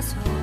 같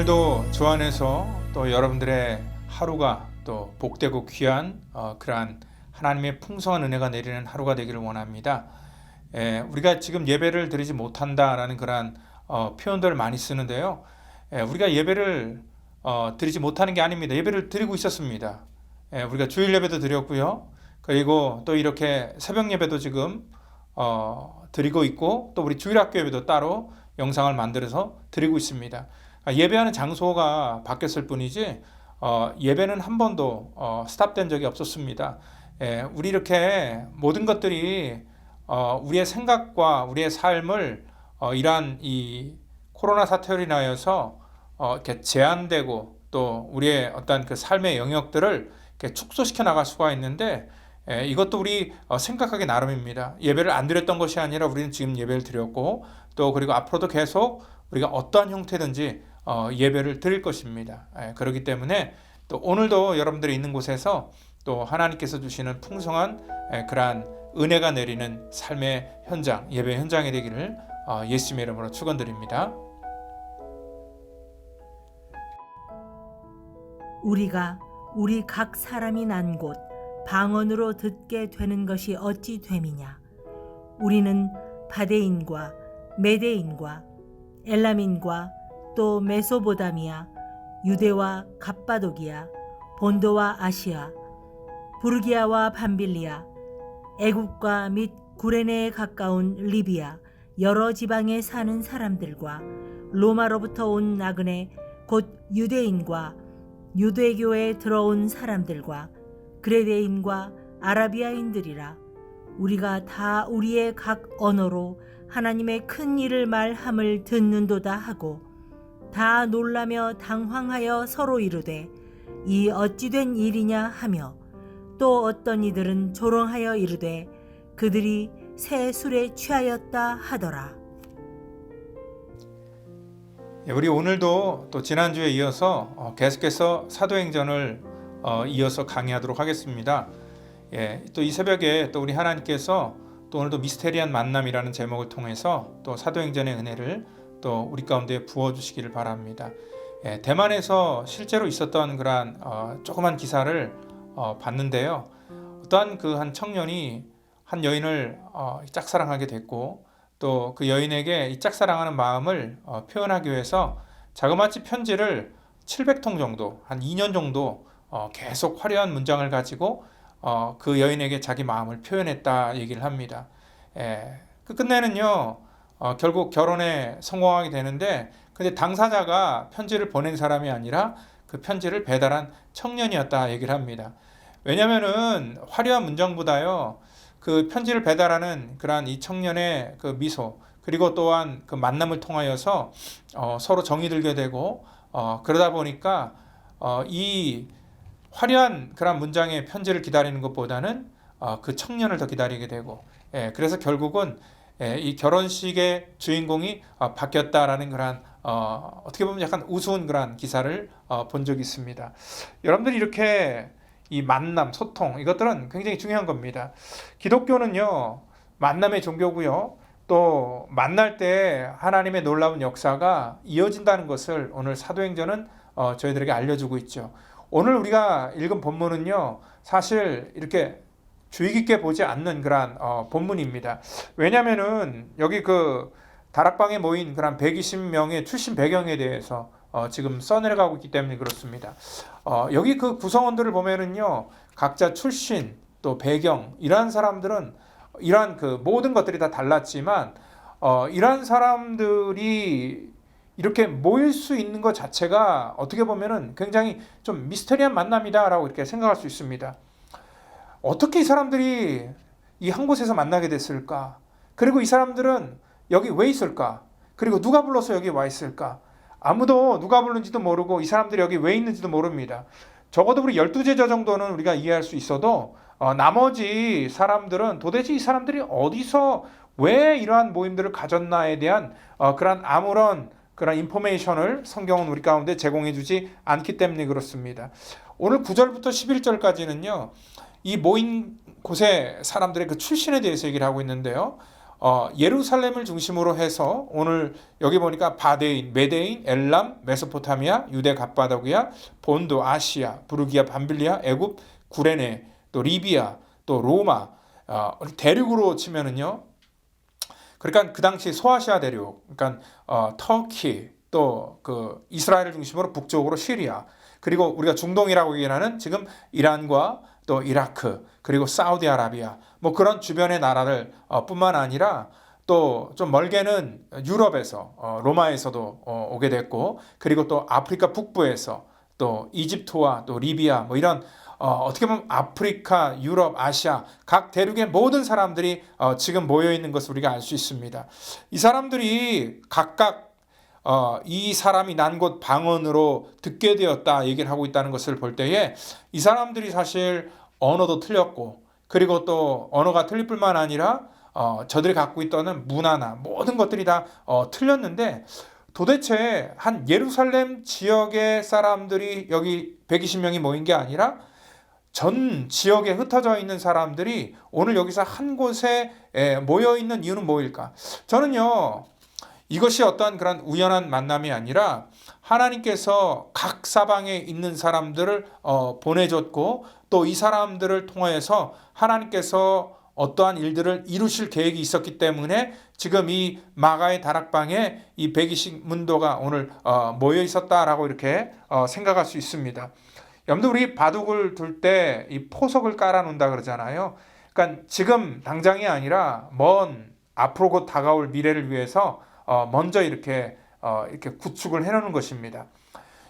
오늘도 주 안에서 또 여러분들의 하루가 또 복되고 귀한 어, 그러한 하나님의 풍성한 은혜가 내리는 하루가 되기를 원합니다. 예, 우리가 지금 예배를 드리지 못한다라는 그러한 어, 표현들을 많이 쓰는데요. 예, 우리가 예배를 어, 드리지 못하는 게 아닙니다. 예배를 드리고 있었습니다. 예, 우리가 주일 예배도 드렸고요. 그리고 또 이렇게 새벽 예배도 지금 어, 드리고 있고 또 우리 주일학교 예배도 따로 영상을 만들어서 드리고 있습니다. 아, 예배하는 장소가 바뀌었을 뿐이지 어, 예배는 한 번도 어, 스탑된 적이 없었습니다. 예, 우리 이렇게 모든 것들이 어, 우리의 생각과 우리의 삶을 어, 이러한 이 코로나 사태로 인하여서 어, 이렇게 제한되고 또 우리의 어떤 그 삶의 영역들을 이렇게 축소시켜 나갈 수가 있는데 예, 이것도 우리 어, 생각하기 나름입니다. 예배를 안 드렸던 것이 아니라 우리는 지금 예배를 드렸고 또 그리고 앞으로도 계속 우리가 어떠한 형태든지 어, 예배를 드릴 것입니다. 예, 그렇기 때문에 또 오늘도 여러분들이 있는 곳에서 또 하나님께서 주시는 풍성한 예, 그러한 은혜가 내리는 삶의 현장, 예배 현장이 되기를 어, 예수님의 이름으로 축원드립니다. 우리가 우리 각 사람이 난 곳 방언으로 듣게 되는 것이 어찌 됨이냐 우리는 바데인과 메데인과 엘라민과 또 메소보다미아 유대와 갑바도기아 본도와 아시아 부르기아와 밤빌리아 애국과 및 구레네에 가까운 리비아 여러 지방에 사는 사람들과 로마로부터 온 나그네 곧 유대인과 유대교에 들어온 사람들과 그레데인과 아라비아인들이라 우리가 다 우리의 각 언어로 하나님의 큰 일을 말함을 듣는도다 하고 다 놀라며 당황하여 서로 이르되 이 어찌된 일이냐 하며 또 어떤 이들은 조롱하여 이르되 그들이 새 술에 취하였다 하더라. 예, 우리 오늘도 또 지난주에 이어서 어, 계속해서 사도행전을 어, 이어서 강의하도록 하겠습니다. 예, 또 이 새벽에 또 우리 하나님께서 또 오늘도 미스테리한 만남이라는 제목을 통해서 또 사도행전의 은혜를 또 우리 가운데 부어 주시기를 바랍니다. 예, 대만에서 실제로 있었던 그러한 어, 조그만 기사를 어, 봤는데요. 어떠한 그 한 청년이 한 여인을 어, 짝사랑하게 됐고 또 그 여인에게 이 짝사랑하는 마음을 어, 표현하기 위해서 자그마치 편지를 700통 정도 한 2년 정도 어, 계속 화려한 문장을 가지고 어, 그 여인에게 자기 마음을 표현했다 얘기를 합니다. 예, 그 끝내는요 어, 결국 결혼에 성공하게 되는데 근데 당사자가 편지를 보낸 사람이 아니라 그 편지를 배달한 청년이었다 얘기를 합니다. 왜냐면은 화려한 문장보다요 그 편지를 배달하는 그러한 이 청년의 그 미소 그리고 또한 그 만남을 통하여서 어, 서로 정이 들게 되고 어, 그러다 보니까 어, 이 화려한 그런 문장의 편지를 기다리는 것보다는 어, 그 청년을 더 기다리게 되고 예, 그래서 결국은 예, 이 결혼식의 주인공이 어, 바뀌었다라는 그런 어, 어떻게 보면 약간 우스운 그런 기사를 어, 본 적이 있습니다. 여러분들이 이렇게 이 만남, 소통 이것들은 굉장히 중요한 겁니다. 기독교는요 만남의 종교고요. 또 만날 때 하나님의 놀라운 역사가 이어진다는 것을 오늘 사도행전은 어, 저희들에게 알려주고 있죠. 오늘 우리가 읽은 본문은요 사실 이렇게 주의 깊게 보지 않는 그러한 어, 본문입니다. 왜냐하면은 여기 그 다락방에 모인 그런 120명의 출신 배경에 대해서 어, 지금 써내려가고 있기 때문에 그렇습니다. 어, 여기 그 구성원들을 보면은요 각자 출신 또 배경 이러한 사람들은 이러한 그 모든 것들이 다 달랐지만 어, 이러한 사람들이 이렇게 모일 수 있는 것 자체가 어떻게 보면은 굉장히 좀 미스터리한 만남이다라고 이렇게 생각할 수 있습니다. 어떻게 이 사람들이 이 한 곳에서 만나게 됐을까? 그리고 이 사람들은 여기 왜 있을까? 그리고 누가 불러서 여기 와 있을까? 아무도 누가 부른지도 모르고 이 사람들이 여기 왜 있는지도 모릅니다. 적어도 우리 열두 제자 정도는 우리가 이해할 수 있어도 어, 나머지 사람들은 도대체 이 사람들이 어디서 왜 이러한 모임들을 가졌나에 대한 어, 그런 아무런 그런 인포메이션을 성경은 우리 가운데 제공해 주지 않기 때문에 그렇습니다. 오늘 9절부터 11절까지는요. 이 모인 곳의 사람들의 그 출신에 대해서 얘기를 하고 있는데요. 어, 예루살렘을 중심으로 해서 오늘 여기 보니까 바데인, 메데인, 엘람, 메소포타미아, 유대 갑바도기아, 본도, 아시아, 부르기아, 밤빌리아, 애굽, 구레네, 또 리비아, 또 로마, 어, 대륙으로 치면은요. 그러니까 그 당시 소아시아 대륙, 그러니까 어, 터키, 또 그 이스라엘을 중심으로 북쪽으로 시리아, 그리고 우리가 중동이라고 얘기하는 지금 이란과 또 이라크, 그리고 사우디아라비아, 뭐 그런 주변의 나라를 어, 뿐만 아니라 또 좀 멀게는 유럽에서 어, 로마에서도 어, 오게 됐고, 그리고 또 아프리카 북부에서 또 이집트와 또 리비아 뭐 이런 어, 떻게 보면 아프리카, 유럽, 아시아 각 대륙의 모든 사람들이 어, 지금 모여 있는 것을 우리가 알 수 있습니다. 이 사람들이 각각 어, 이 사람이 난 곳 방언으로 듣게 되었다 얘기를 하고 있다는 것을 볼 때에 이 사람들이 사실 언어도 틀렸고 그리고 또 언어가 틀릴 뿐만 아니라 어, 저들이 갖고 있던 문화나 모든 것들이 다 어, 틀렸는데 도대체 한 예루살렘 지역의 사람들이 여기 120명이 모인 게 아니라 전 지역에 흩어져 있는 사람들이 오늘 여기서 한 곳에 에, 모여 있는 이유는 뭐일까? 저는요. 이것이 어떤 그런 우연한 만남이 아니라 하나님께서 각 사방에 있는 사람들을 어, 보내줬고 또 이 사람들을 통하여서 하나님께서 어떠한 일들을 이루실 계획이 있었기 때문에 지금 이 마가의 다락방에 이 120 문도가 오늘 어, 모여 있었다라고 이렇게 어, 생각할 수 있습니다. 여러분들 우리 바둑을 둘 때 이 포석을 깔아 놓는다 그러잖아요. 그러니까 지금 당장이 아니라 먼 앞으로 곧 다가올 미래를 위해서 어, 먼저 이렇게 어, 이렇게 구축을 해놓는 것입니다.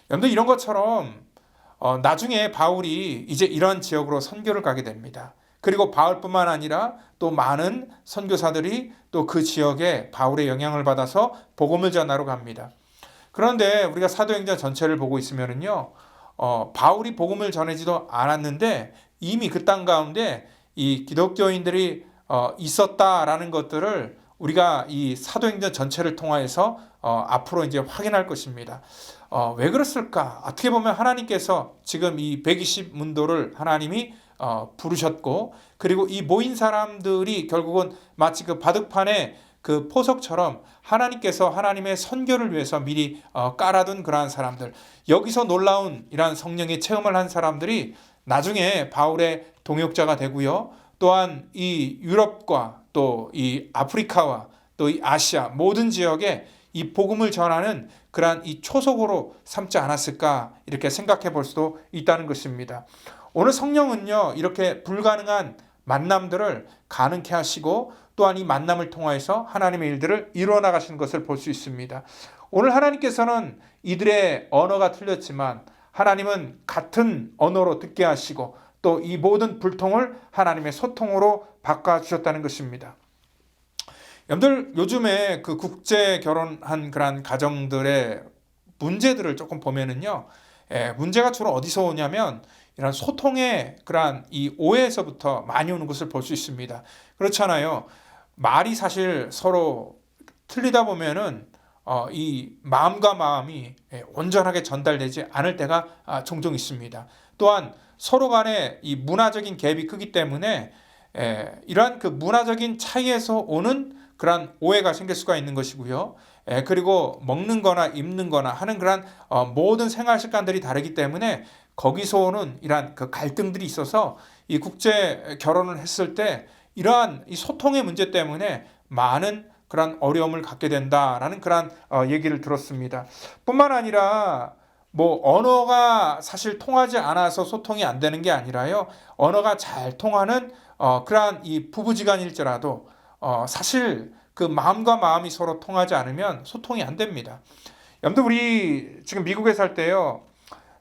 여러분들 이런 것처럼 어, 나중에 바울이 이제 이런 지역으로 선교를 가게 됩니다. 그리고 바울뿐만 아니라 또 많은 선교사들이 또 그 지역에 바울의 영향을 받아서 복음을 전하러 갑니다. 그런데 우리가 사도행전 전체를 보고 있으면은요, 어, 바울이 복음을 전하지도 않았는데 이미 그 땅 가운데 이 기독교인들이 어, 있었다라는 것들을 우리가 이 사도행전 전체를 통하여서 어, 앞으로 이제 확인할 것입니다. 어, 왜 그랬을까? 어떻게 보면 하나님께서 지금 이 120문도를 하나님이 어, 부르셨고 그리고 이 모인 사람들이 결국은 마치 그 바둑판에 그 포석처럼 하나님께서 하나님의 선교를 위해서 미리 어, 깔아둔 그러한 사람들 여기서 놀라운 이러한 성령의 체험을 한 사람들이 나중에 바울의 동역자가 되고요. 또한 이 유럽과 또 이 아프리카와 또 이 아시아 모든 지역에 이 복음을 전하는 그러한 이 초석으로 삼지 않았을까 이렇게 생각해 볼 수도 있다는 것입니다. 오늘 성령은요 이렇게 불가능한 만남들을 가능케 하시고 또한 이 만남을 통하여서 하나님의 일들을 이루어 나가시는 것을 볼 수 있습니다. 오늘 하나님께서는 이들의 언어가 틀렸지만 하나님은 같은 언어로 듣게 하시고 또 이 모든 불통을 하나님의 소통으로 바꿔 주셨다는 것입니다. 여러분들 요즘에 그 국제 결혼한 그런 가정들의 문제들을 조금 보면은요, 예, 문제가 주로 어디서 오냐면 이런 소통의 그러한 이 오해에서부터 많이 오는 것을 볼 수 있습니다. 그렇잖아요. 말이 사실 서로 틀리다 보면은 어, 이 마음과 마음이 예, 온전하게 전달되지 않을 때가 아, 종종 있습니다. 또한 서로 간에 이 문화적인 갭이 크기 때문에 예, 이러한 그 문화적인 차이에서 오는 그러한 오해가 생길 수가 있는 것이고요. 예, 그리고 먹는 거나 입는 거나 하는 그런 어, 모든 생활 습관들이 다르기 때문에 거기서 오는 이러한 그 갈등들이 있어서 이 국제 결혼을 했을 때 이러한 이 소통의 문제 때문에 많은 그런 어려움을 갖게 된다라는 그런 어, 얘기를 들었습니다. 뿐만 아니라 뭐 언어가 사실 통하지 않아서 소통이 안 되는 게 아니라요. 언어가 잘 통하는 어, 그러한 이 부부지간일지라도 어, 사실 그 마음과 마음이 서로 통하지 않으면 소통이 안 됩니다. 여러분들 우리 지금 미국에 살 때요.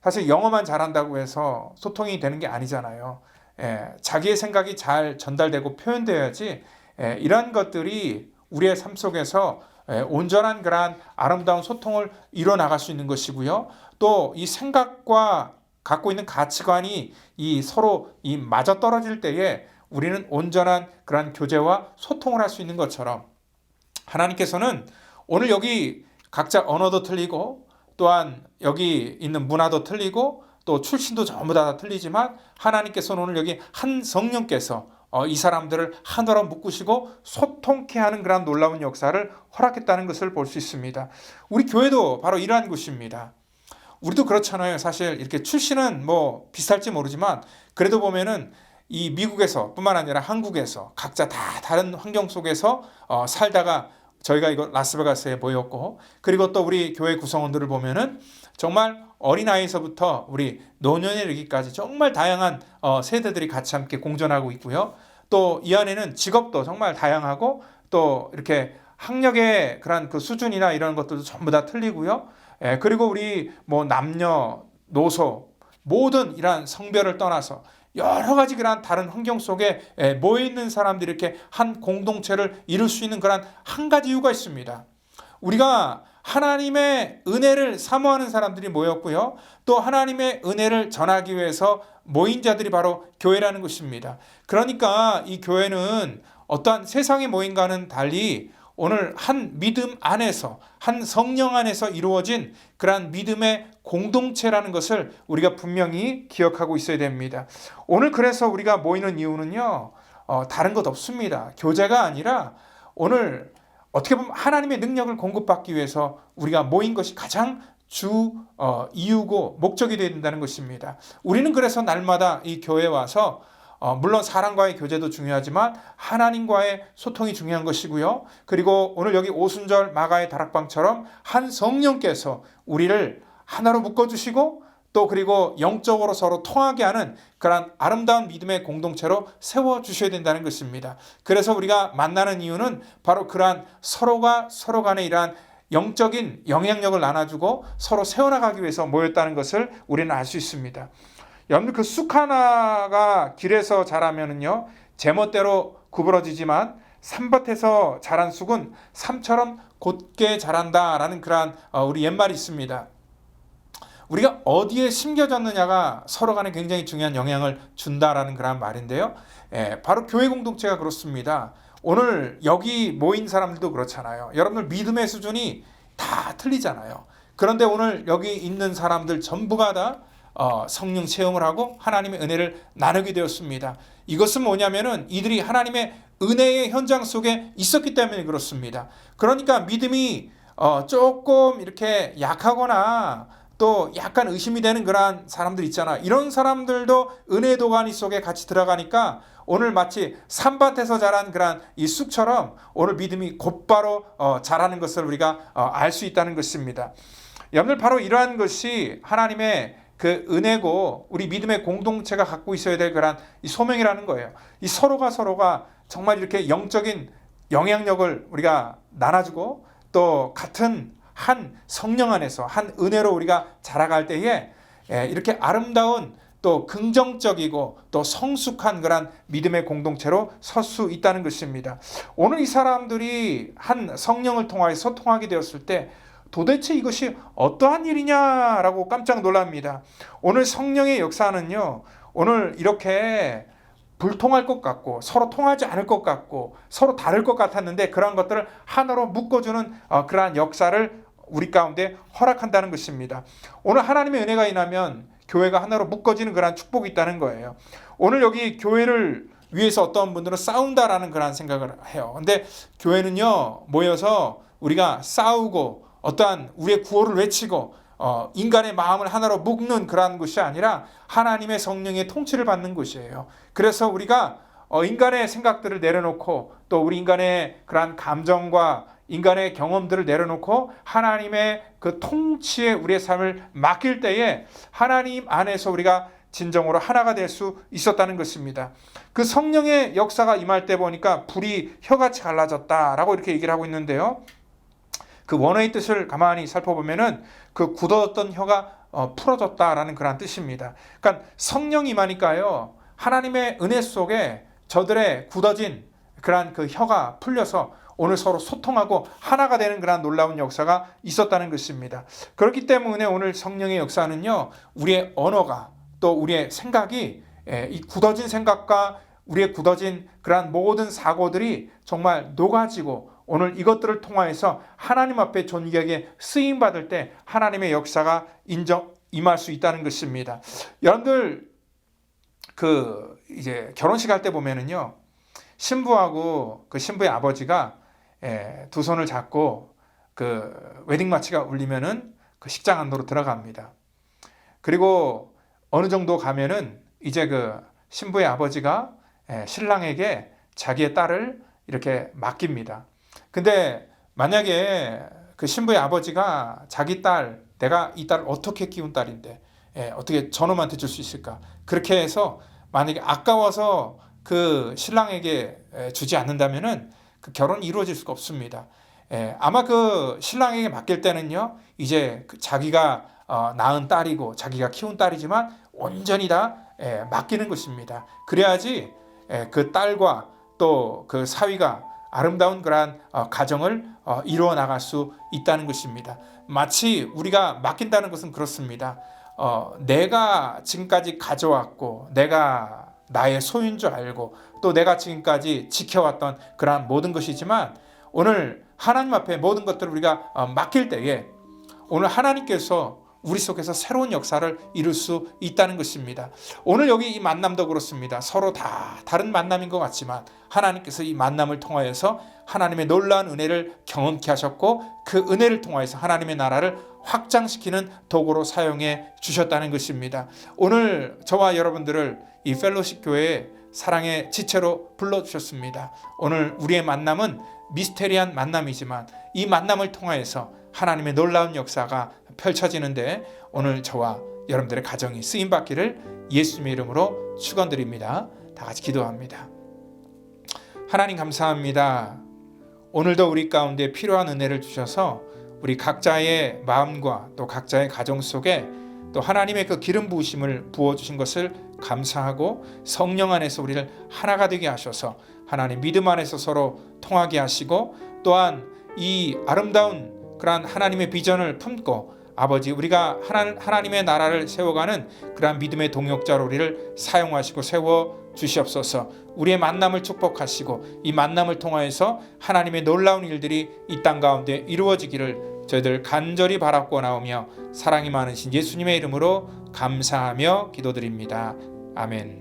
사실 영어만 잘한다고 해서 소통이 되는 게 아니잖아요. 예, 자기의 생각이 잘 전달되고 표현되어야지 예, 이런 것들이 우리의 삶 속에서 예, 온전한 그러한 아름다운 소통을 이뤄 나갈 수 있는 것이고요. 또 이 생각과 갖고 있는 가치관이 이 서로 이 맞아 떨어질 때에 우리는 온전한 그러한 교제와 소통을 할 수 있는 것처럼 하나님께서는 오늘 여기 각자 언어도 틀리고 또한 여기 있는 문화도 틀리고 또 출신도 전부 다 틀리지만 하나님께서는 오늘 여기 한 성령께서 어, 이 사람들을 하나로 묶으시고 소통케 하는 그런 놀라운 역사를 허락했다는 것을 볼 수 있습니다. 우리 교회도 바로 이러한 곳입니다. 우리도 그렇잖아요. 사실 이렇게 출신은 뭐 비슷할지 모르지만 그래도 보면은 이 미국에서 뿐만 아니라 한국에서 각자 다 다른 환경 속에서 어, 살다가 저희가 이거 라스베가스에 모였고 그리고 또 우리 교회 구성원들을 보면은 정말 어린아이에서부터 우리 노년에 이르기까지 정말 다양한 어, 세대들이 같이 함께 공존하고 있고요. 또 이 안에는 직업도 정말 다양하고 또 이렇게 학력의 그런 그 수준이나 이런 것들도 전부 다 틀리고요. 예, 그리고 우리 뭐 남녀, 노소 모든 이러한 성별을 떠나서 여러 가지 그런 다른 환경 속에 예, 모여 있는 사람들이 이렇게 한 공동체를 이룰 수 있는 그런 한 가지 이유가 있습니다. 우리가 하나님의 은혜를 사모하는 사람들이 모였고요. 또 하나님의 은혜를 전하기 위해서 모인 자들이 바로 교회라는 것입니다. 그러니까 이 교회는 어떠한 세상의 모임과는 달리 오늘 한 믿음 안에서 한 성령 안에서 이루어진 그러한 믿음의 공동체라는 것을 우리가 분명히 기억하고 있어야 됩니다. 오늘 그래서 우리가 모이는 이유는요, 어, 다른 것 없습니다. 교제가 아니라 오늘 어떻게 보면 하나님의 능력을 공급받기 위해서 우리가 모인 것이 가장 주 어, 이유고 목적이 되어야 된다는 것입니다. 우리는 그래서 날마다 이 교회에 와서 어, 물론 사람과의 교제도 중요하지만 하나님과의 소통이 중요한 것이고요. 그리고 오늘 여기 오순절 마가의 다락방처럼 한 성령께서 우리를 하나로 묶어주시고 또 그리고 영적으로 서로 통하게 하는 그러한 아름다운 믿음의 공동체로 세워 주셔야 된다는 것입니다. 그래서 우리가 만나는 이유는 바로 그러한 서로가 서로 간에 이러한 영적인 영향력을 나눠주고 서로 세워나가기 위해서 모였다는 것을 우리는 알 수 있습니다. 여러분 그 쑥 하나가 길에서 자라면은요 제멋대로 구부러지지만 산밭에서 자란 쑥은 삶처럼 곧게 자란다라는 그러한 어, 우리 옛말이 있습니다. 우리가 어디에 심겨졌느냐가 서로 간에 굉장히 중요한 영향을 준다라는 그런 말인데요. 예, 바로 교회 공동체가 그렇습니다. 오늘 여기 모인 사람들도 그렇잖아요. 여러분들 믿음의 수준이 다 틀리잖아요. 그런데 오늘 여기 있는 사람들 전부가 다 어, 성령 체험을 하고 하나님의 은혜를 나누게 되었습니다. 이것은 뭐냐면은 이들이 하나님의 은혜의 현장 속에 있었기 때문에 그렇습니다. 그러니까 믿음이 어, 조금 이렇게 약하거나 또 약간 의심이 되는 그러한 사람들 있잖아. 이런 사람들도 은혜 도가니 속에 같이 들어가니까 오늘 마치 산밭에서 자란 그러한 이 쑥처럼 오늘 믿음이 곧바로 어, 자라는 것을 우리가 어, 알수 있다는 것입니다. 여러분들 바로 이러한 것이 하나님의 그 은혜고 우리 믿음의 공동체가 갖고 있어야 될 그런 이 소명이라는 거예요. 이 서로가 서로가 정말 이렇게 영적인 영향력을 우리가 나눠주고 또 같은 한 성령 안에서 한 은혜로 우리가 자라갈 때에 예, 이렇게 아름다운 또 긍정적이고 또 성숙한 그런 믿음의 공동체로 설 수 있다는 것입니다. 오늘 이 사람들이 한 성령을 통하여 소통하게 되었을 때 도대체 이것이 어떠한 일이냐라고 깜짝 놀랍니다. 오늘 성령의 역사는요, 오늘 이렇게 불통할 것 같고 서로 통하지 않을 것 같고 서로 다를 것 같았는데 그러한 것들을 하나로 묶어주는 어, 그러한 역사를 우리 가운데 허락한다는 것입니다. 오늘 하나님의 은혜가 임하면 교회가 하나로 묶어지는 그러한 축복이 있다는 거예요. 오늘 여기 교회를 위해서 어떤 분들은 싸운다라는 그런 생각을 해요. 근데 교회는요 모여서 우리가 싸우고 어떠한 우리의 구호를 외치고 어, 인간의 마음을 하나로 묶는 그러한 것이 아니라 하나님의 성령의 통치를 받는 곳이에요. 그래서 우리가 어, 인간의 생각들을 내려놓고 또 우리 인간의 그러한 감정과 인간의 경험들을 내려놓고 하나님의 그 통치에 우리의 삶을 맡길 때에 하나님 안에서 우리가 진정으로 하나가 될 수 있었다는 것입니다. 그 성령의 역사가 임할 때 보니까 불이 혀같이 갈라졌다라고 이렇게 얘기를 하고 있는데요. 그 원어의 뜻을 가만히 살펴보면은 그 굳어졌던 혀가 어, 풀어졌다라는 그런 뜻입니다. 그러니까 성령이 임하니까요. 하나님의 은혜 속에 저들의 굳어진 그러한 그 혀가 풀려서 오늘 서로 소통하고 하나가 되는 그런 놀라운 역사가 있었다는 것입니다. 그렇기 때문에 오늘 성령의 역사는요, 우리의 언어가 또 우리의 생각이 예, 이 굳어진 생각과 우리의 굳어진 그러한 모든 사고들이 정말 녹아지고 오늘 이것들을 통하여서 하나님 앞에 존귀하게 쓰임 받을 때 하나님의 역사가 인정 임할 수 있다는 것입니다. 여러분들 그 이제 결혼식 할 때 보면은요 신부하고 그 신부의 아버지가 예, 두 손을 잡고 그 웨딩 마치가 울리면은 그 식장 안으로 들어갑니다. 그리고 어느 정도 가면은 이제 그 신부의 아버지가 예, 신랑에게 자기의 딸을 이렇게 맡깁니다. 근데 만약에 그 신부의 아버지가 자기 딸, 내가 이 딸 어떻게 키운 딸인데, 예, 어떻게 저놈한테 줄 수 있을까? 그렇게 해서 만약에 아까워서 그 신랑에게 예, 주지 않는다면은 그 결혼이 이루어질 수가 없습니다. 예, 아마 그 신랑에게 맡길 때는요, 이제 그 자기가 어, 낳은 딸이고 자기가 키운 딸이지만 온전히 다 예, 맡기는 것입니다. 그래야지 예, 그 딸과 또 그 사위가 아름다운 그러한 어, 가정을 어, 이루어 나갈 수 있다는 것입니다. 마치 우리가 맡긴다는 것은 그렇습니다. 어, 내가 지금까지 가져왔고 내가 나의 소유인 줄 알고 또 내가 지금까지 지켜왔던 그러한 모든 것이지만 오늘 하나님 앞에 모든 것들을 우리가 어, 맡길 때에 오늘 하나님께서 우리 속에서 새로운 역사를 이룰 수 있다는 것입니다. 오늘 여기 이 만남도 그렇습니다. 서로 다 다른 만남인 것 같지만 하나님께서 이 만남을 통하여서 하나님의 놀라운 은혜를 경험케 하셨고 그 은혜를 통하여서 하나님의 나라를 확장시키는 도구로 사용해 주셨다는 것입니다. 오늘 저와 여러분들을 이 펠로십 교회에 사랑의 지체로 불러주셨습니다. 오늘 우리의 만남은 미스테리한 만남이지만 이 만남을 통하여서 하나님의 놀라운 역사가 펼쳐지는데 오늘 저와 여러분들의 가정이 쓰임 받기를 예수님의 이름으로 축원드립니다. 다 같이 기도합니다. 하나님 감사합니다. 오늘도 우리 가운데 필요한 은혜를 주셔서 우리 각자의 마음과 또 각자의 가정 속에 또 하나님의 그 기름 부으심을 부어 주신 것을 감사하고 성령 안에서 우리를 하나가 되게 하셔서 하나님 믿음 안에서 서로 통하게 하시고 또한 이 아름다운 그러한 하나님의 비전을 품고 아버지 우리가 하나, 하나님의 나라를 세워가는 그러한 믿음의 동역자로 우리를 사용하시고 세워 주시옵소서. 우리의 만남을 축복하시고 이 만남을 통하여서 하나님의 놀라운 일들이 이 땅 가운데 이루어지기를 저희들 간절히 바라고 나오며 사랑이 많으신 예수님의 이름으로 감사하며 기도드립니다. 아멘.